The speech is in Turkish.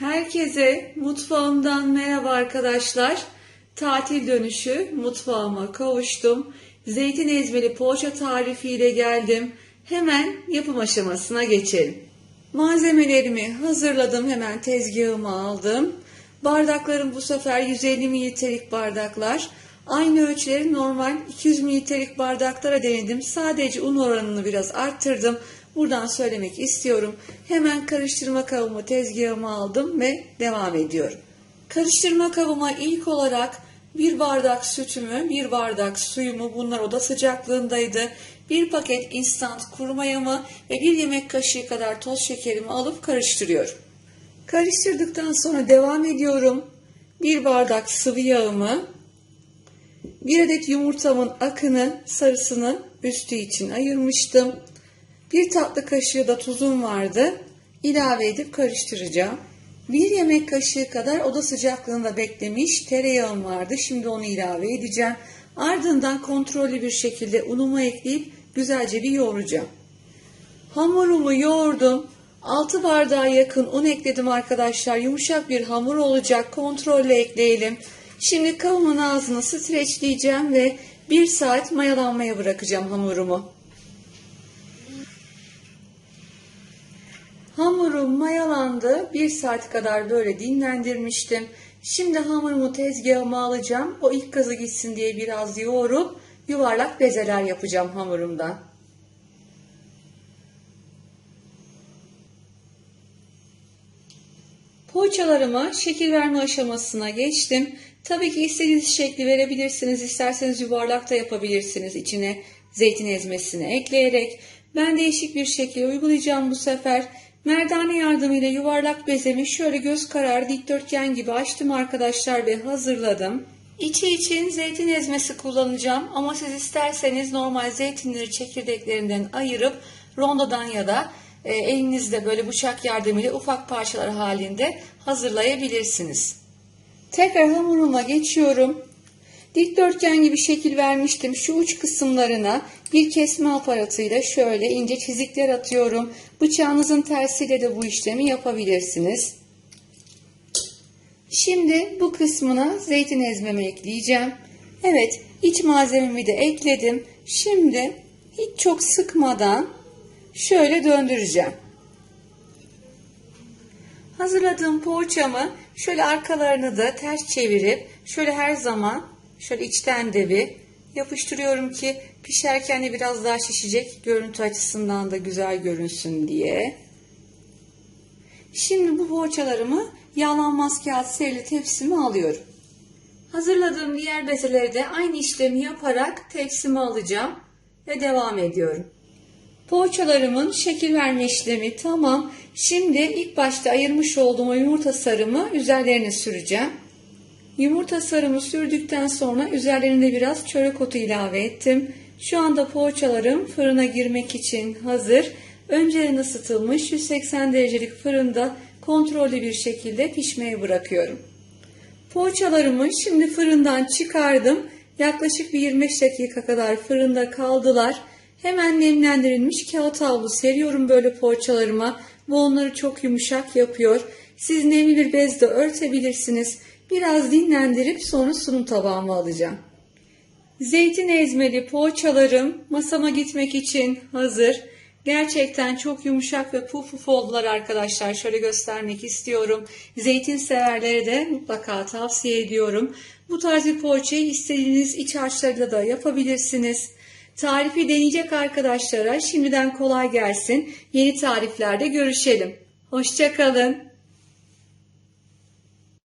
Herkese mutfağımdan merhaba arkadaşlar. Tatil dönüşü mutfağıma kavuştum. Zeytin ezmeli poğaça tarifiyle geldim. Hemen yapım aşamasına geçelim. Malzemelerimi hazırladım. Hemen tezgahıma aldım. Bardaklarım bu sefer 150 mililitrelik bardaklar. Aynı ölçüleri normal 200 mililitrelik bardaklara denedim. Sadece un oranını biraz arttırdım. Buradan söylemek istiyorum. Hemen karıştırma kabımı tezgahıma aldım ve devam ediyorum. Karıştırma kabıma ilk olarak bir bardak sütümü, bir bardak suyumu bunlar oda sıcaklığındaydı. Bir paket instant kuru mayamı ve bir yemek kaşığı kadar toz şekerimi alıp karıştırıyorum. Karıştırdıktan sonra devam ediyorum. Bir bardak sıvı yağımı, bir adet yumurtamın akını, sarısını üstü için ayırmıştım. Bir tatlı kaşığı da tuzum vardı. İlave edip karıştıracağım. Bir yemek kaşığı kadar oda sıcaklığında beklemiş tereyağım vardı. Şimdi onu ilave edeceğim. Ardından kontrollü bir şekilde unumu ekleyip güzelce bir yoğuracağım. Hamurumu yoğurdum. 6 bardağa yakın un ekledim arkadaşlar. Yumuşak bir hamur olacak. Kontrolle ekleyelim. Şimdi kavunun ağzını streçleyeceğim ve 1 saat mayalanmaya bırakacağım hamurumu. Hamurum mayalandı. 1 saat kadar böyle dinlendirmiştim. Şimdi hamurumu tezgahıma alacağım. O ilk gazı gitsin diye biraz yoğurup yuvarlak bezeler yapacağım hamurumdan. Poğaçalarıma şekil verme aşamasına geçtim. Tabii ki istediğiniz şekli verebilirsiniz. İsterseniz yuvarlak da yapabilirsiniz. İçine zeytin ezmesini ekleyerek. Ben değişik bir şekil uygulayacağım bu sefer. Merdane yardımıyla yuvarlak bezemi şöyle göz kararı dikdörtgen gibi açtım arkadaşlar ve hazırladım. İçi için zeytin ezmesi kullanacağım ama siz isterseniz normal zeytinleri çekirdeklerinden ayırıp rondodan ya da e, elinizde böyle bıçak yardımıyla ufak parçalar halinde hazırlayabilirsiniz. Tekrar hamuruma geçiyorum. Dikdörtgen gibi şekil vermiştim. Şu uç kısımlarına bir kesme aparatıyla şöyle ince çizikler atıyorum. Bıçağınızın tersiyle de bu işlemi yapabilirsiniz. Şimdi bu kısmına zeytin ezmemi ekleyeceğim. Evet iç malzememi de ekledim. Şimdi hiç çok sıkmadan şöyle döndüreceğim. Hazırladığım poğaçamı şöyle arkalarını da ters çevirip şöyle her zaman şöyle içten de bir yapıştırıyorum ki pişerken de biraz daha şişecek görüntü açısından da güzel görünsün diye. Şimdi bu poğaçalarımı yağlanmaz kağıt serili tepsime alıyorum. Hazırladığım diğer bezeleri de aynı işlemi yaparak tepsime alacağım ve devam ediyorum. Poğaçalarımın şekil verme işlemi tamam. Şimdi ilk başta ayırmış olduğum yumurta sarımı üzerlerine süreceğim. Yumurta sarımı sürdükten sonra üzerlerine biraz çörek otu ilave ettim. Şu anda poğaçalarım fırına girmek için hazır. Önceden ısıtılmış 180 derecelik fırında kontrollü bir şekilde pişmeye bırakıyorum. Poğaçalarımı şimdi fırından çıkardım. Yaklaşık bir 25 dakika kadar fırında kaldılar. Hemen nemlendirilmiş kağıt havlu seriyorum böyle poğaçalarıma. Bu onları çok yumuşak yapıyor. Siz nemli bir bezle örtebilirsiniz. Biraz dinlendirip sonra sunum tabağıma alacağım. Zeytin ezmeli poğaçalarım masama gitmek için hazır. Gerçekten çok yumuşak ve puf puf oldular arkadaşlar. Şöyle göstermek istiyorum. Zeytin severlere de mutlaka tavsiye ediyorum. Bu tarz bir poğaçayı istediğiniz iç harçlarıyla da yapabilirsiniz. Tarifi deneyecek arkadaşlara şimdiden kolay gelsin. Yeni tariflerde görüşelim. Hoşçakalın.